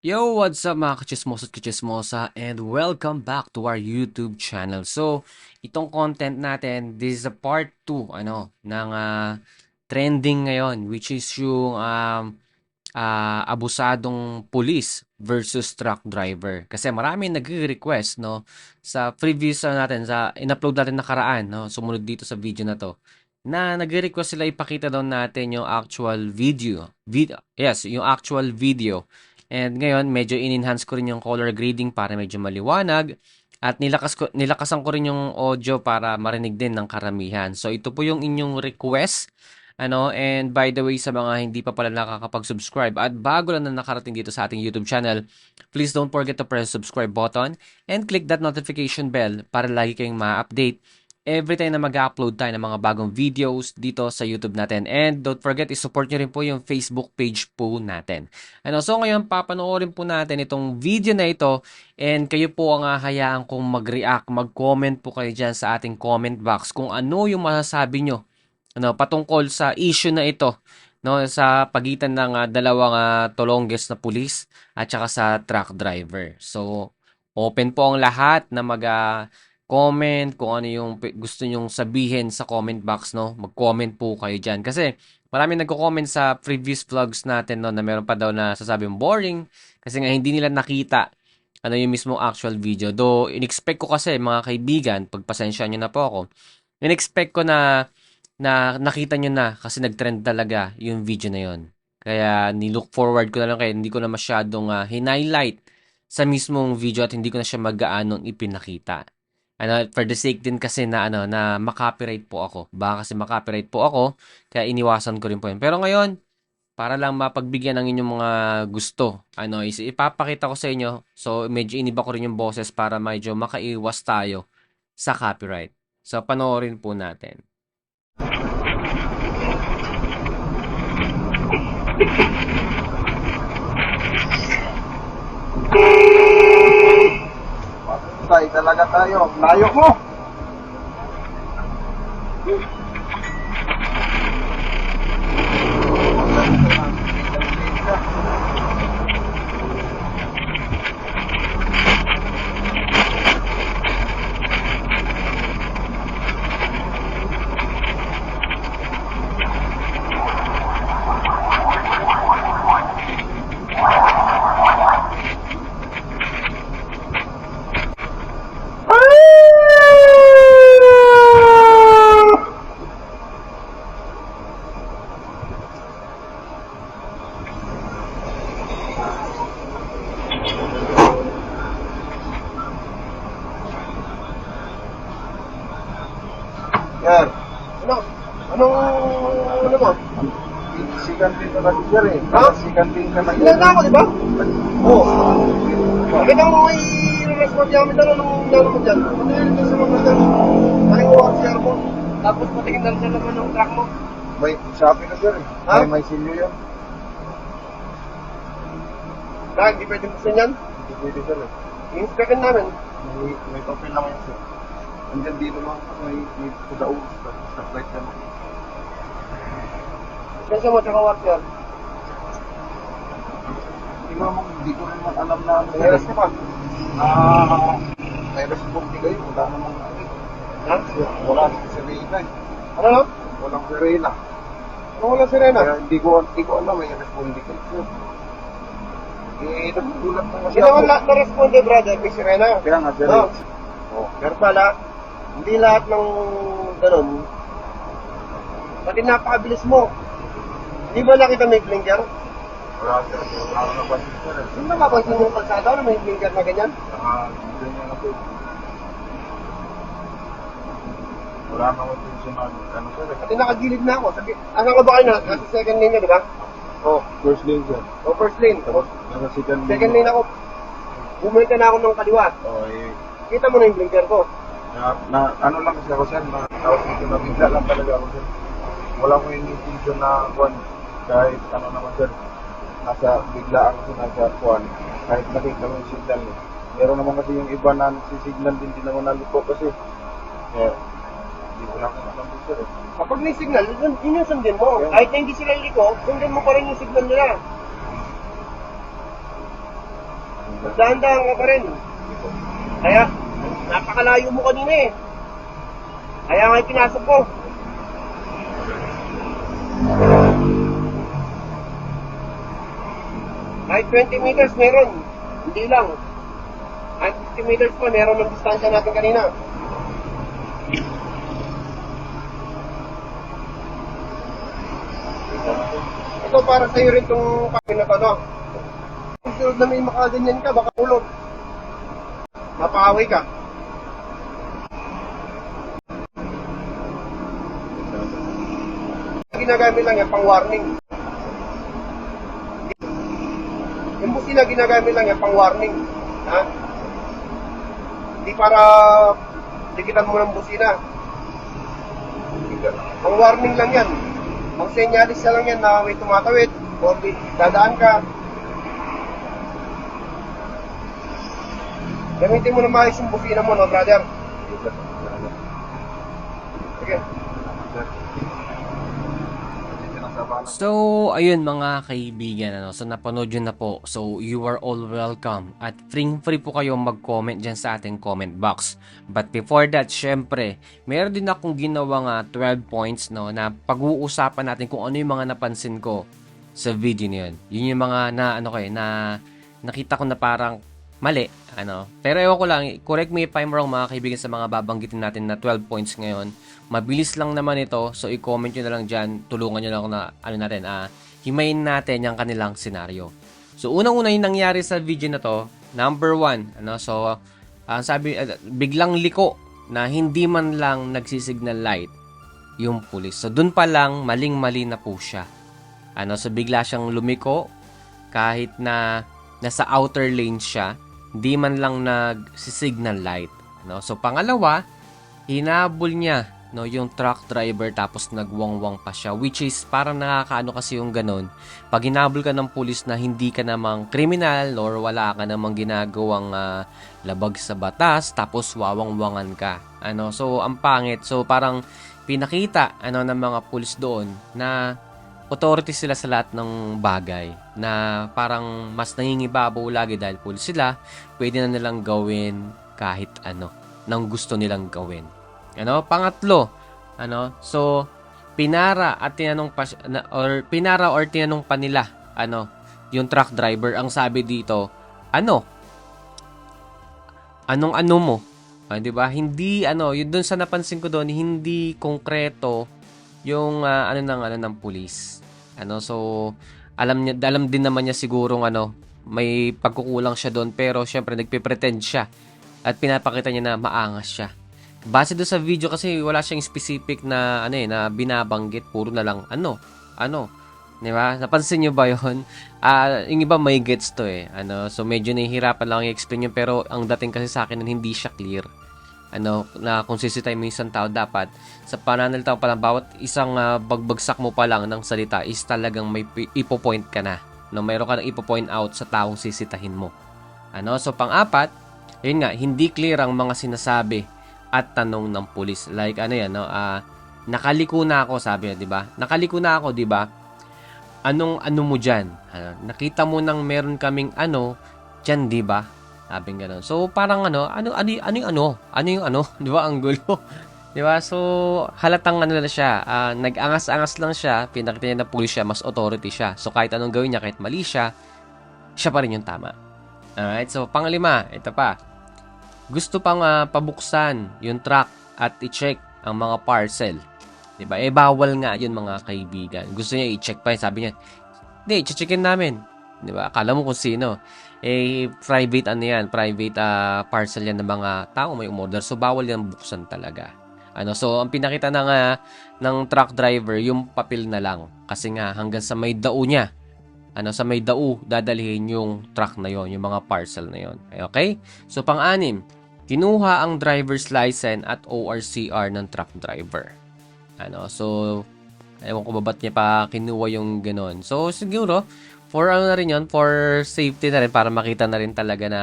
Yo, what's up mga kachismosa at kachismosa and welcome back to our YouTube channel. So, itong content natin, this is a part 2 ano, ng ah, trending ngayon which is yung um, ah, abusadong police versus truck driver. Kasi marami nagre-request no sa previous ano natin sa in-upload natin nakaraan no, sumunod dito sa video na to na nagre-request sila ipakita daw natin yung actual video. Vid- yes, yung actual video And ngayon, medyo in-enhance ko rin yung color grading para medyo maliwanag. At nilakas ko, nilakasan ko rin yung audio para marinig din ng karamihan. So, ito po yung inyong request. Ano, and by the way, sa mga hindi pa pala nakakapag-subscribe at bago lang na nakarating dito sa ating YouTube channel, please don't forget to press subscribe button and click that notification bell para lagi kayong ma-update every time na mag-upload tayo ng mga bagong videos dito sa YouTube natin. And don't forget, i-support nyo rin po yung Facebook page po natin. Ano, so ngayon, papanoorin po natin itong video na ito and kayo po ang hahayaan kong mag-react, mag-comment po kayo dyan sa ating comment box kung ano yung masasabi nyo ano, patungkol sa issue na ito no sa pagitan ng ah, dalawang uh, tolongges na pulis at saka sa truck driver. So, open po ang lahat na mag ah, comment kung ano yung gusto nyong sabihin sa comment box, no? Mag-comment po kayo dyan. Kasi marami nagko-comment sa previous vlogs natin, no, na meron pa daw na sasabing boring kasi nga hindi nila nakita ano yung mismo actual video. Though, in-expect ko kasi, mga kaibigan, pagpasensya nyo na po ako, in-expect ko na, na nakita nyo na kasi nag-trend talaga yung video na yon. Kaya, ni-look forward ko na lang kaya hindi ko na masyadong uh, hin-highlight sa mismong video at hindi ko na siya mag-aanong ipinakita ano, for the sake din kasi na ano na makopyright po ako. Baka kasi makopyright po ako, kaya iniwasan ko rin po 'yun. Pero ngayon, para lang mapagbigyan ng inyong mga gusto, ano, is ipapakita ko sa inyo. So, medyo iniba ko rin yung boses para medyo makaiwas tayo sa copyright. So, panoorin po natin. Patay talaga tayo. Layo mo. Yan. Na na ako, di ba? Oo. Bakit ako may respond namin na nung ano mo dyan? Ano yun sa mga dyan? Ano yung ORCR mo? Tapos patingin na sa laman ng truck mo. May sabi ka sir eh. Ha? May may silyo yan. Dahil di pwede gusto niyan. Hindi pwede sir eh. I-inspectin namin. May, may papel naman yan sir. Andyan dito lang may, may kudaog sa, flight naman. Kasi mo tsaka ORCR. Ko naman, hindi ko naman alam na May arrest ka pa. Ah, may responde kayo. Wala namang ano. Ha? Wala si Serena eh. Ano no? Walang Serena. Ano wala sirena? Kaya hindi ko, hindi ko alam, may responde kayo. Eh, nagugulat na kasi Sino ako. ang lahat na responde, brother? May sirena. Kaya nga, sir. No. Oh. Pero pala, hindi lahat ng ganun. Pati napakabilis mo. Di ba nakita may blinker? Hindi ba mapansin yung kalsada na may blinker na ganyan? Na. Wala naman din siya mag, ano, sir. Pati nakagilid na ako. Sabi, asan ka ba kayo na? Nasa second lane na, di ba? Oh, first lane, sir. O first lane. Tapos, nasa second lane. second lane ako. Bumalik ka na ako ng kaliwa. Oh, eh, Kita mo na yung blinker ko. na, na, ano lang kasi ako, sir, na, tawag dito na bigla lang talaga ako, sir. Wala ko yung intention na, kwan, kahit, ano naman, sir, nasa, bigla ako, sir, nasa, kwan, kahit nakita mo yung signal, eh. Meron naman kasi yung iba na nagsisignal din, din naman naliko kasi, eh, hindi ko lang alam, sir, eh. Kapag may signal, yun, yun yung sundin mo. Yeah. Kahit na hindi sila liko, sundin mo pa rin yung signal nila. Dahan-dahan ka pa rin. Kaya, napakalayo mo kanina eh. Kaya nga pinasok ko. 20 meters meron. Hindi lang. Kahit 50 meters pa, meron ng distansya natin kanina. Ito para sa'yo rin itong papel na to? Kung sunod na may makaganyan ka, baka ulog. Mapaaway ka. Ginagamit lang yan pang warning. Yung busina ginagamit lang yan pang warning. Ha? Hindi para dikitan mo ng busina. Ang warning lang yan. Ang senyalis na lang yan na may tumatawid o may dadaan ka. Gamitin mo na maayos yung busina mo, no, brother? Sige. So, ayun mga kaibigan, ano, so napanood yun na po. So, you are all welcome. At free free po kayo mag-comment dyan sa ating comment box. But before that, syempre, meron din akong ginawang ah, 12 points no, na pag-uusapan natin kung ano yung mga napansin ko sa video na yun. Yun yung mga na, ano kayo, na nakita ko na parang mali, ano. Pero ewan ko lang, correct me if I'm wrong mga kaibigan sa mga babanggitin natin na 12 points ngayon. Mabilis lang naman ito, so i-comment nyo na lang dyan, tulungan nyo lang na, ano natin, ah, himayin natin yung kanilang senaryo. So, unang-una yung nangyari sa video na to, number one, ano, so, ang sabi, ah, biglang liko na hindi man lang nagsisignal light yung pulis. So, dun pa lang, maling-mali na po siya. Ano, so bigla siyang lumiko kahit na nasa outer lane siya, di man lang nag-signal light. No? So pangalawa, hinabol niya no yung truck driver tapos nagwangwang pa siya which is parang nakakaano kasi yung ganun pag hinabol ka ng pulis na hindi ka namang kriminal or wala ka namang ginagawang ah, labag sa batas tapos wawangwangan ka ano so ang pangit so parang pinakita ano ng mga pulis doon na authority sila sa lahat ng bagay na parang mas nangingibabaw lagi dahil pulis sila, pwede na nilang gawin kahit ano nang gusto nilang gawin. Ano? Pangatlo, ano? So, pinara at tinanong pa or pinara or tinanong pa nila, ano, yung truck driver, ang sabi dito, ano? Anong ano mo? Ah, 'di ba? Hindi ano, yun doon sa napansin ko doon, hindi konkreto yung ah, ano ng ano ng pulis. Ano so alam niya alam din naman niya sigurong ano may pagkukulang siya doon pero syempre nagpe-pretend siya at pinapakita niya na maangas siya. Base doon sa video kasi wala siyang specific na ano eh na binabanggit puro na lang ano ano 'di ba? Napansin niyo ba 'yon? Ah, yung iba may gets to eh. Ano, so medyo nahihirapan lang i-explain yun pero ang dating kasi sa akin hindi siya clear ano, na kung sisitay mo isang tao dapat sa pananalita pa lang bawat isang ah, bagbagsak mo pa lang ng salita is talagang may ipo-point ka na. No, mayroon ka nang ipo-point out sa taong sisitahin mo. Ano, so pang-apat, yun nga, hindi clear ang mga sinasabi at tanong ng pulis. Like ano yan, no, ah, nakaliko na ako, sabi niya, 'di ba? Nakaliko na ako, 'di ba? Anong ano mo diyan? Ano, nakita mo nang meron kaming ano diyan, 'di ba? Sabi gano'n. So, parang ano, ano, ano, ano yung ano? Ano yung ano? Di ba? Ang gulo. Di ba? So, halatang ano na siya. ah, nag-angas-angas lang siya. Pinakita niya na pulis siya. Mas authority siya. So, kahit anong gawin niya, kahit mali siya, siya pa rin yung tama. Alright? So, panglima, ito pa. Gusto pang ah, pabuksan yung truck at i-check ang mga parcel. Di ba? Eh, bawal nga yun mga kaibigan. Gusto niya i-check pa. Sabi niya, hindi, i-checkin namin. Di ba? Akala mo kung sino eh private ano yan, private ah, parcel yan ng mga tao may umorder. So bawal yan buksan talaga. Ano, so ang pinakita ng ah, ng truck driver yung papel na lang kasi nga hanggang sa may dao niya. Ano, sa may dao dadalhin yung truck na yon, yung mga parcel na yon. Okay? So pang-anim, kinuha ang driver's license at ORCR ng truck driver. Ano, so ewan ko ba ba't niya pa kinuha yung ganon. So siguro for ano na rin yun, for safety na rin, para makita na rin talaga na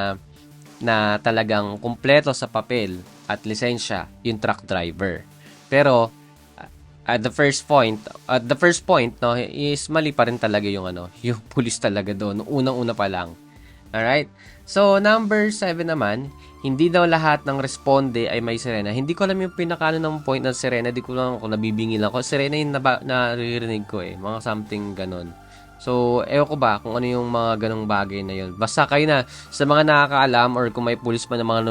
na talagang kumpleto sa papel at lisensya yung truck driver. Pero at the first point, at the first point no is mali pa rin talaga yung ano, yung pulis talaga doon unang-una pa lang. Alright? So, number 7 naman, hindi daw lahat ng responde ay may sirena. Hindi ko alam yung pinakano ng point ng sirena. Di ko lang kung nabibingil ako. Sirena yung naba, naririnig ko eh. Mga something ganon. So, ewan ko ba kung ano yung mga ganong bagay na yun. Basta kayo na sa mga nakakaalam or kung may pulis pa na mga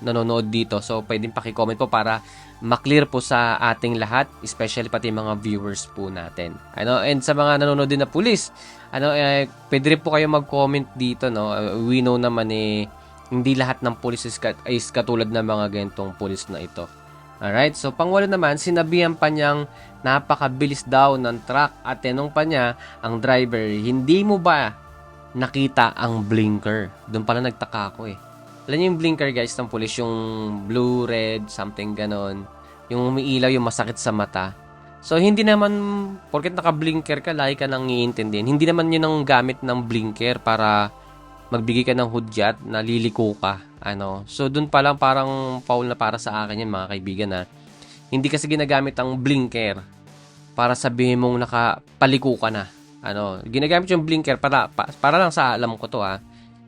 nanonood, dito. So, pwedeng pakicomment po para maklear po sa ating lahat, especially pati mga viewers po natin. Ano, and sa mga nanonood din na pulis, ano, eh, pwede rin po kayo mag-comment dito, no? We know naman eh, hindi lahat ng pulis is, kat- is katulad ng mga gantong pulis na ito. Alright, so pangwalo naman, sinabihan pa niyang napakabilis daw ng truck at tinong pa niya ang driver, hindi mo ba nakita ang blinker? Doon pala nagtaka ako eh. Alam yung blinker guys ng pulis, yung blue, red, something ganon. Yung umiilaw, yung masakit sa mata. So, hindi naman, porket naka-blinker ka, lagi ka nang iintindihin. Hindi naman yun ang gamit ng blinker para magbigay ka ng hudyat na liliko ka. Ano. So, dun pa lang parang foul na para sa akin yan, mga kaibigan, ha. Hindi kasi ginagamit ang blinker para sabihin mong nakapaliko ka na. Ano, ginagamit yung blinker para, pa- para lang sa alam ko to, ha.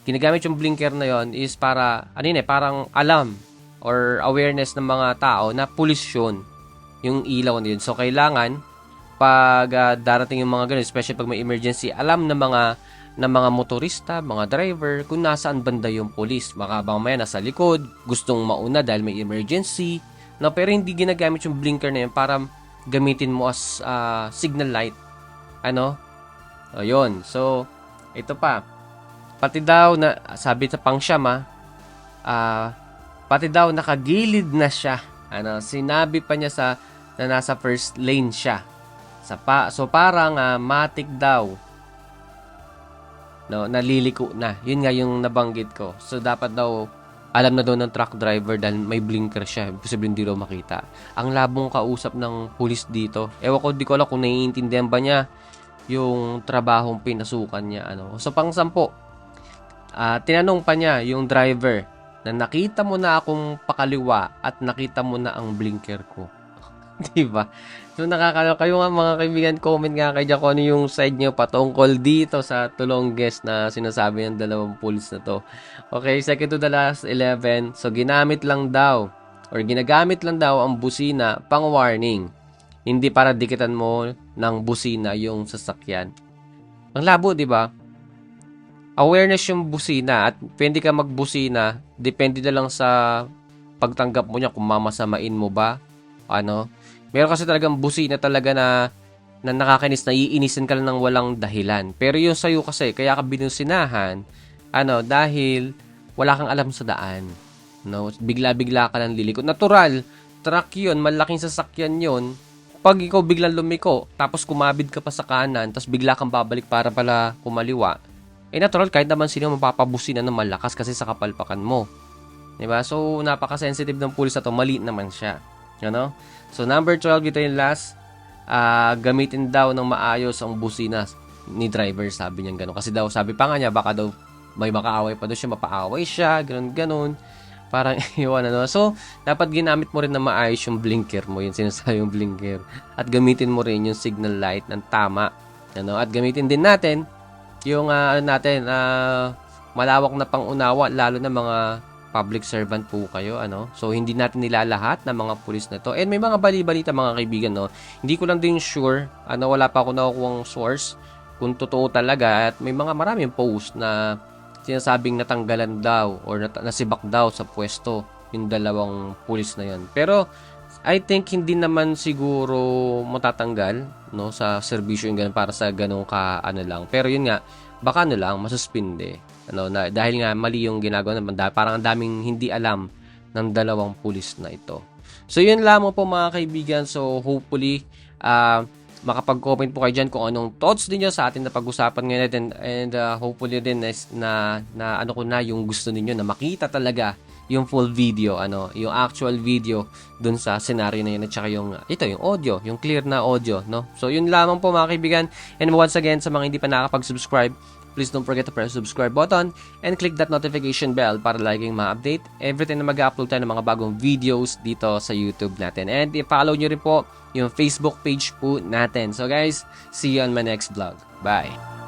Ginagamit yung blinker na yon is para, ano yun eh, parang alam or awareness ng mga tao na pulis yun yung ilaw na yun. So, kailangan, pag ah, darating yung mga ganun, especially pag may emergency, alam ng mga ng mga motorista, mga driver, kung nasaan banda yung police. Baka bang maya nasa likod, gustong mauna dahil may emergency. No, pero hindi ginagamit yung blinker na yun para gamitin mo as ah, signal light. Ano? Ayun. So, ito pa. Pati daw na, sabi sa pangsyam ah, ah, pati daw nakagilid na siya. Ano, sinabi pa niya sa na nasa first lane siya. Sa pa, so parang ah, matik daw. No, naliliko na. Yun nga yung nabanggit ko. So dapat daw alam na daw ng truck driver dahil may blinker siya. Posibleng hindi daw makita. Ang labong kausap ng pulis dito. Ewan ko, di ko alam kung naiintindihan ba niya yung trabahong pinasukan niya. Ano. So pang sampo, ah, tinanong pa niya yung driver na nakita mo na akong pakaliwa at nakita mo na ang blinker ko. 'Di ba? So nakakalo kayo nga mga kaibigan, comment nga kayo kung ano yung side nyo patungkol dito sa tulong guest na sinasabi ng dalawang pulis na to. Okay, second to the last 11. So ginamit lang daw or ginagamit lang daw ang busina pang warning. Hindi para dikitan mo ng busina yung sasakyan. Ang labo, 'di ba? Awareness yung busina at pwede ka magbusina, depende na lang sa pagtanggap mo niya kung mamasamain mo ba, ano, Meron kasi talagang busina talaga na na nakakainis na iinisin ka lang ng walang dahilan. Pero yung sa'yo kasi, kaya ka binusinahan, ano, dahil wala kang alam sa daan. No? Bigla-bigla ka lang liliko. Natural, truck yun, malaking sasakyan yun. Pag ikaw biglang lumiko, tapos kumabid ka pa sa kanan, tapos bigla kang babalik para pala kumaliwa, eh natural, kahit naman sino mapapabusina ng malakas kasi sa kapalpakan mo. 'Di ba So, napaka-sensitive ng pulis na to, mali naman siya. Ano? So, number 12, ito yung last. Ah, gamitin daw ng maayos ang busina ni driver, sabi niya gano'n. Kasi daw, sabi pa nga niya, baka daw may makaaway pa daw siya, mapaaway siya, ganun ganun Parang iwan, ano. So, dapat ginamit mo rin na maayos yung blinker mo, yung sinasabi yung blinker. At gamitin mo rin yung signal light ng tama. Ano? At gamitin din natin yung, ah, ano natin, ah, malawak na pangunawa, lalo na mga public servant po kayo, ano? So, hindi natin nilalahat ng mga pulis na to. And may mga bali-balita, mga kaibigan, no? Hindi ko lang din sure, ano, wala pa ako nakukuha source kung totoo talaga at may mga maraming post na sinasabing natanggalan daw or nat- nasibak daw sa pwesto yung dalawang pulis na yon. Pero, I think hindi naman siguro matatanggal no sa serbisyo yung ganun para sa ganung ka ano lang. Pero yun nga, baka ano lang masuspinde. Ano na dahil nga mali yung ginagawa naman dahil parang ang daming hindi alam ng dalawang pulis na ito. So yun lamang po mga kaibigan. So hopefully ah makapag-comment po kayo dyan kung anong thoughts ninyo sa atin na pag-usapan ngayon natin and ah, hopefully din is na, na ano ko na yung gusto ninyo na makita talaga yung full video, ano, yung actual video dun sa scenario na yun at saka yung, ito, yung audio, yung clear na audio, no? So, yun lamang po mga kaibigan. And once again, sa mga hindi pa nakakapag-subscribe, please don't forget to press subscribe button and click that notification bell para laging ma-update everything na mag-upload tayo ng mga bagong videos dito sa YouTube natin. And i-follow nyo rin po yung Facebook page po natin. So guys, see you on my next vlog. Bye!